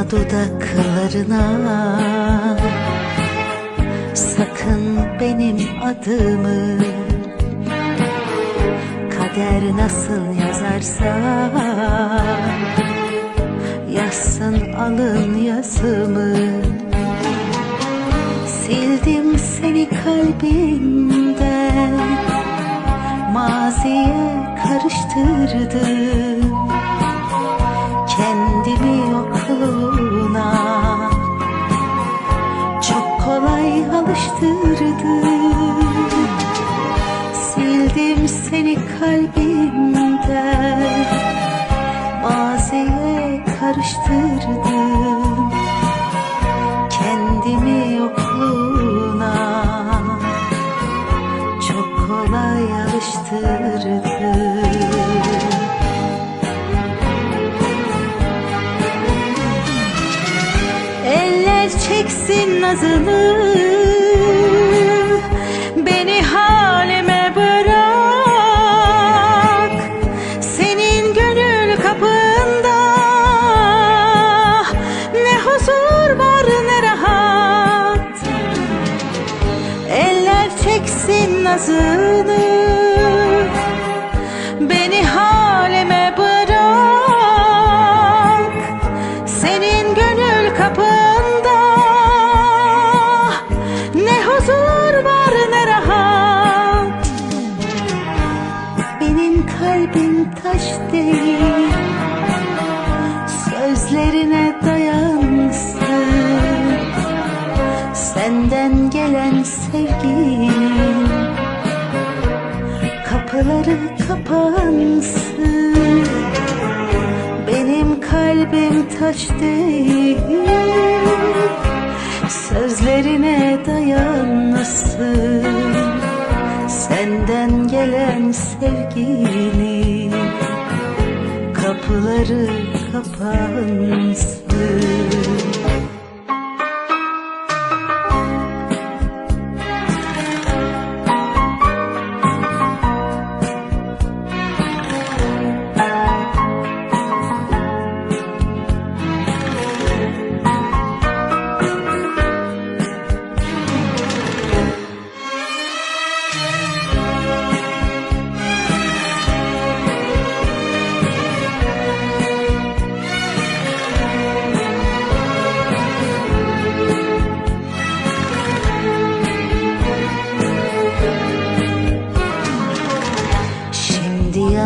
Dokunma dudaklarına. Sakın benim adımı Kader nasıl yazarsa Yazsın alın yazımı. Sildim seni kalbimden Maziye karıştırdım kolay alıştırdım. Sildim seni kalbimden. Maziye karıştırdım nazını Beni halime bırak. Senin gönül kapında Ne huzur var ne rahat. Eller çeksin nazını kalbim taş değil. Sözlerine dayansın Senden gelen sevginin Kapıları kapansın Benim kalbim taş değil. Sözlerine dayanmasın Senden gelen sevginin Kapıları kapansın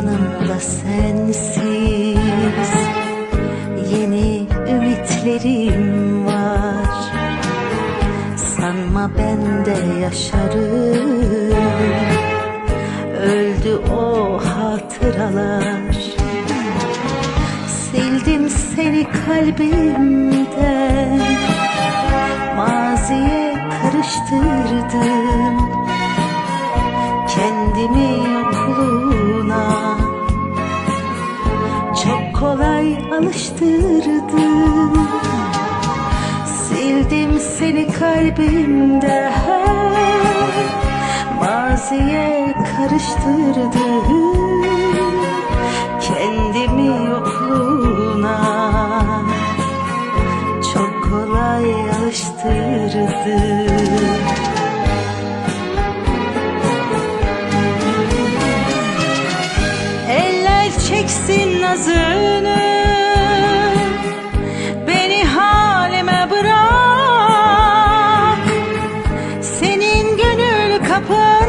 yanımda sensiz. Yeni ümitlerim var. Sanma ben de yaşarım. Öldü o hatıralar. Sildim seni kalbimden. Maziye karıştırdım kolay alıştırdım Sildim seni kalbimde Maziye karıştırdım Kendimi yokluğuna Çok kolay alıştırdım Eller çeksin nazını gönül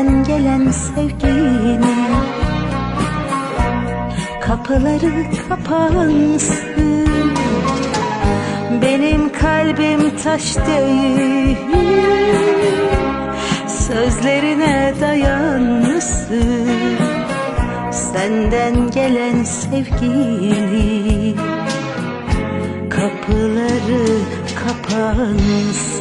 Senden gelen sevginin Kapıları kapansın. Benim kalbim taş değil Sözlerine dayanmışsın. Senden gelen sevgili Kapıları kapansın